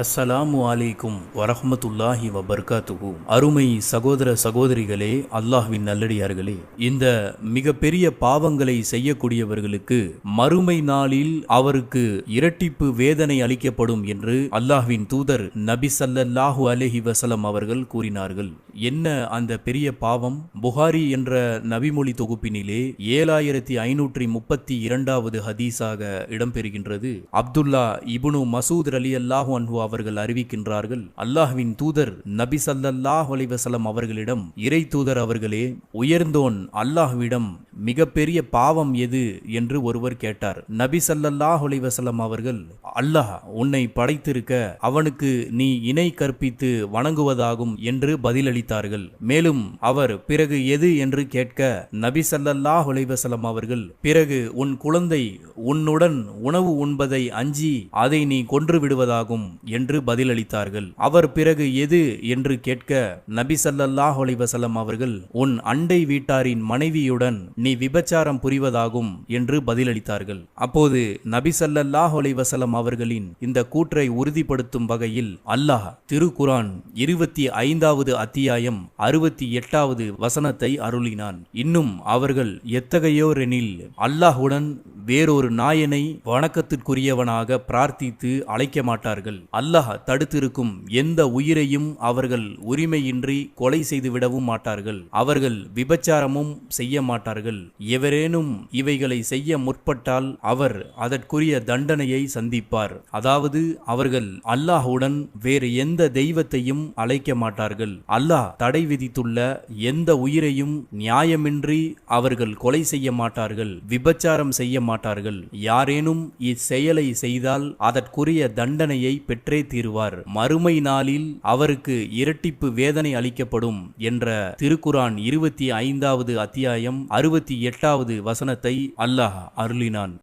அஸ்ஸலாமு அலைக்கும் வரஹமத்துல்லாஹி வபர்காத்துகு அருமை சகோதர சகோதரிகளே அல்லாஹ்வின் நல்லடியார்களே இந்த மிகப்பெரிய பாவங்களை செய்யக்கூடியவர்களுக்கு மறுமை நாளில் அவருக்கு இரட்டிப்பு வேதனை அளிக்கப்படும் என்று அல்லாஹ்வின் தூதர் நபி சல்லல்லாஹு அலஹி வசலம் அவர்கள் கூறினார்கள். என்ன அந்த பெரிய பாவம்? புகாரி என்ற நபிமொழி தொகுப்பினிலே ஏழாயிரத்தி ஐநூற்றி முப்பத்தி இரண்டாவது ஹதீஸாக இடம்பெறுகின்றது. அப்துல்லா இபுனு மசூத் அலி அல்லாஹு அன்ஹு அவர்கள் அறிவிக்கின்றார்கள். அல்லாஹ்வின் தூதர் நபி சல்லல்லாஹ் அலிவசலம் அவர்களிடம் இறை தூதர் அவர்களே உயர்ந்தோன் அல்லாஹ்விடம் மிகப்பெரிய பாவம் எது என்று ஒருவர் கேட்டார். நபி சல்லல்லாஹ் அலைஹி அவர்கள் அல்லாஹ் உன்னை படைத்திருக்க அவனுக்கு நீ இணை கற்பித்து வணங்குவதாகும் என்று பதிலளித்தார்கள். மேலும் அவர் பிறகு எது என்று கேட்க நபி சல்லல்லாஹ் அலைஹி அவர்கள் பிறகு உன் குழந்தை உன்னுடன் உணவு உண்பதை அஞ்சி அதை நீ கொன்று விடுவதாகும் என்று பதிலளித்தார்கள். அவர் பிறகு எது என்று கேட்க நபி சல்லல்லாஹ் அலைஹி அவர்கள் உன் அண்டை வீட்டாரின் மனைவியுடன் நீ விபச்சாரம் புரிவதாகும் என்று பதிலளித்தார்கள். அப்போது நபி சல்லல்லாஹ் அலைஹி அவர்களின் இந்த கூற்றை உறுதிப்படுத்தும் வகையில் அல்லாஹ் திருக்குரான் இருபத்தி ஐந்தாவது அத்தியாயம் அறுபத்தி எட்டாவது வசனத்தை அருளினான். இன்னும் அவர்கள் எத்தகையோரெனில் அல்லாஹுடன் வேறொரு நாயனை வணக்கத்திற்குரியவனாக பிரார்த்தித்து அழைக்க மாட்டார்கள். அல்லாஹ் தடுத்திருக்கும் எந்த உயிரையும் அவர்கள் உரிமையின்றி கொலை செய்துவிடவும் மாட்டார்கள். அவர்கள் விபச்சாரமும் செய்ய மாட்டார்கள். எவரேனும் இவைகளை செய்ய முற்பட்டால் அவர் அதற்குரிய தண்டனையை சந்திப்பார். அதாவது அவர்கள் அல்லாஹுடன் வேறு எந்த தெய்வத்தையும் அழைக்க மாட்டார்கள். அல்லாஹ் தடை விதித்துள்ள எந்த உயிரையும் நியாயமின்றி அவர்கள் கொலை செய்ய மாட்டார்கள். விபச்சாரம் செய்ய மாட்டார்கள். யாரேனும் இச்செயலை செய்தால் அதற்குரிய தண்டனையை பெற்றே தீருவார். மறுமை நாளில் அவருக்கு இரட்டிப்பு வேதனை அளிக்கப்படும் என்ற திருக்குரான் இருபத்தி ஐந்தாவது அத்தியாயம் அறுபத்தி எட்டாவது வசனத்தை அல்லாஹ் அருளினான்.